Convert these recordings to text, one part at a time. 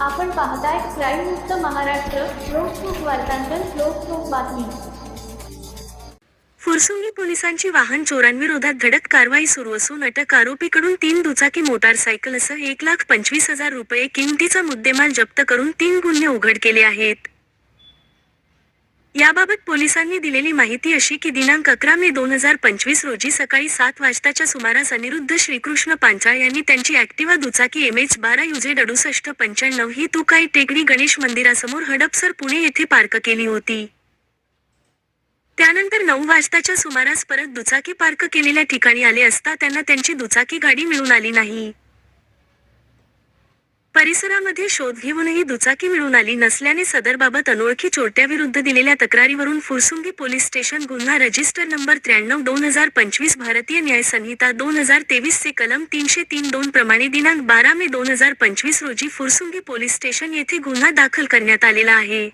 आपण पाहताय क्राईम मुक्त महाराष्ट्र लोकसुख वार्तांकन लोकसुख बातमी. फुरसुंगी पोलिसांची वाहन चोरांविरोधात धडक कारवाई सुरू असून अटक आरोपीकडून तीन दुचाकी मोटारसायकलसह एक लाख पंचवीस हजार रुपये किमतीचा मुद्देमाल जप्त करून तीन गुन्हे उघड केले आहेत. याबाबत पोलिसांनी दिलेली माहिती अशी की दिनांक अकरा मे दोन हजार पंचवीस रोजी सकाळी सात वाजताच्या सुमारास अनिरुद्ध श्रीकृष्ण पांचाळ यांनी त्यांची ॲक्टिवा दुचाकी एम एच बारा युजेड अडुसष्ट पंच्याण्णव ही तुकाई टेकडी गणेश मंदिरासमोर हडपसर पुणे येथे पार्क केली होती. त्यानंतर नऊ वाजताच्या सुमारास परत दुचाकी पार्क केलेल्या ठिकाणी आले असता त्यांना त्यांची दुचाकी गाडी मिळून आली नाही. परिसरामध्ये शोध घेऊनही दुचाकी मिळून आली नसल्याने सदरबाबत अनोळखी चोरट्याविरुद्ध दिलेल्या तक्रारीवरून फुरसुंगी पोलीस स्टेशन गुन्हा रजिस्टर नंबर त्र्याण्णव दोन हजार पंचवीस भारतीय न्याय संहिता दोन हजार तेवीस चे कलम तीनशे तीन दोन प्रमाणे दिनांक बारा मे दोन हजार पंचवीस रोजी फुरसुंगी पोलीस स्टेशन येथे गुन्हा दाखल करण्यात आलेला आहे.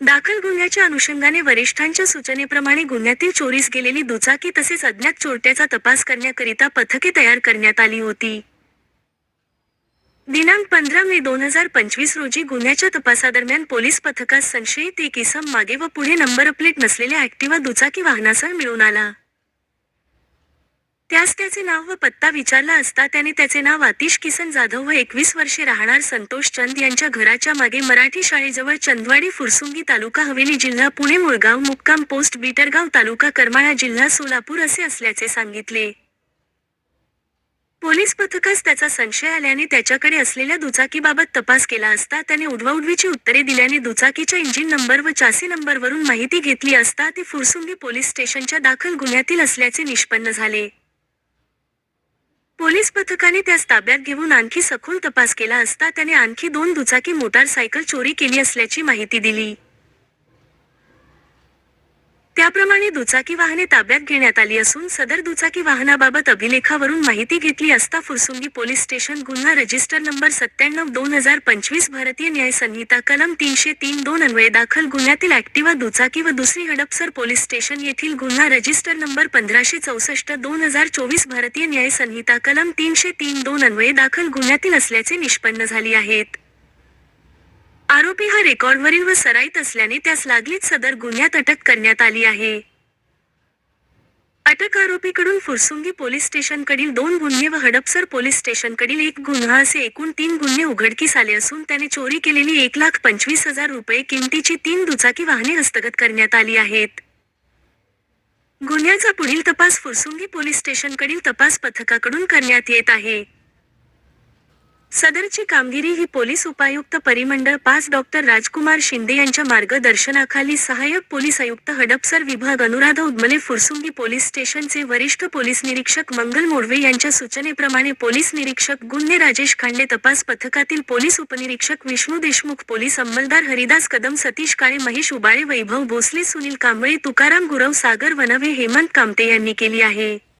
दाखल गुन्ह्याच्या अनुषंगाने वरिष्ठांच्या सूचनेप्रमाणे गुन्ह्यातील चोरीस गेलेली दुचाकी तसेच अज्ञात चोरट्याचा तपास करण्याकरिता पथके तयार करण्यात आली होती. दिनांक पंधरा मे दोन हजार पंचवीस रोजी गुन्ह्याच्या तपासादरम्यान पोलीस पथकास संशयित एक इसम मागे व पुढे नंबर प्लेट नसलेल्या ऍक्टिव्हा दुचाकी वाहनासह मिळून आला. त्यास त्याचे नाव व पत्ता विचारला असता त्याने त्याचे नाव आतिश किसन जाधव व एकवीस वर्षे राहणार संतोष चंद यांच्या घराच्या मागे मराठी शाळेजवळ चंदवाडी फुरसुंगी तालुका हवेली जिल्हा पुणे मुळगाव मुक्काम पोस्ट बिटरगाव तालुका करमाळा जिल्हा सोलापूर असे असल्याचे सांगितले. पोलीस पथकास त्याचा संशय आल्याने त्याच्याकडे असलेल्या दुचाकीबाबत तपास केला असता त्याने उडवाउडवीची उत्तरे दिल्याने दुचाकीच्या इंजिन नंबर व चासी नंबरवरून माहिती घेतली असता ती फुरसुंगी पोलीस स्टेशनच्या दाखल गुन्ह्यातील असल्याचे निष्पन्न झाले. पोलीस पथकाने त्यास ताब्यात घेऊन आणखी सखोल तपास केला असता त्याने आणखी दोन दुचाकी मोटारसायकल चोरी केली असल्याची माहिती दिली. त्याप्रमाणे दुचाकी वाहने ताब्यात घेण्यात आली असून सदर दुचाकी वाहनाबाबत अभिलेखावरून माहिती घेतली असता फुरसुंगी पोलीस स्टेशन गुन्हा रजिस्टर नंबर सत्त्याण्णव दोन हजार पंचवीस भारतीय न्याय संहिता कलम तीनशे तीन दोन अन्वये दाखल गुन्ह्यातील ऍक्टिवा दुचाकी व दुसरी हडपसर पोलीस स्टेशन येथील गुन्हा रजिस्टर नंबर पंधराशे चौसष्ट दोन हजार चोवीस भारतीय न्याय संहिता कलम तीनशे तीन दोन अन्वये दाखल गुन्ह्यातील असल्याचे निष्पन्न झाली आहेत. आरोपी हा रेकॉर्डवरील व सराईत असल्याने त्यास लागलीच सदर गुन्ह्यात अटक करण्यात आली आहे. अटक आरोपीकडून फुरसुंगी पोलीस स्टेशनकडील दोन गुन्हे व हडपसर पोलीस स्टेशनकडील एक गुन्हा असे एकूण तीन गुन्हे उघडकीस आले असून त्याने चोरी केलेली एक लाख पंचवीस हजार रुपये किमतीची तीन दुचाकी वाहने हस्तगत करण्यात आली आहेत. गुन्ह्याचा पुढील तपास फुरसुंगी पोलीस स्टेशनकडील तपास पथकाकडून करण्यात येत आहे. सदरची कामगिरी ही पोलीस उपायुक्त परिमंडळ पाच डॉक्टर राजकुमार शिंदे यांच्या मार्गदर्शनाखाली सहाय्यक पोलीस आयुक्त हडपसर विभाग अनुराधा उदमले फुरसुंगी पोलीस स्टेशनचे वरिष्ठ पोलीस निरीक्षक मंगल मोडवे यांच्या सूचनेप्रमाणे पोलीस निरीक्षक गुन्हे राजेश खांडे तपास पथकातील पोलीस उपनिरीक्षक विष्णू देशमुख पोलीस अंमलदार हरिदास कदम सतीश काळे महेश उबाळे वैभव भोसले सुनील कांबळे तुकाराम गुरव सागर वनवे हेमंत कामते यांनी केली आहे.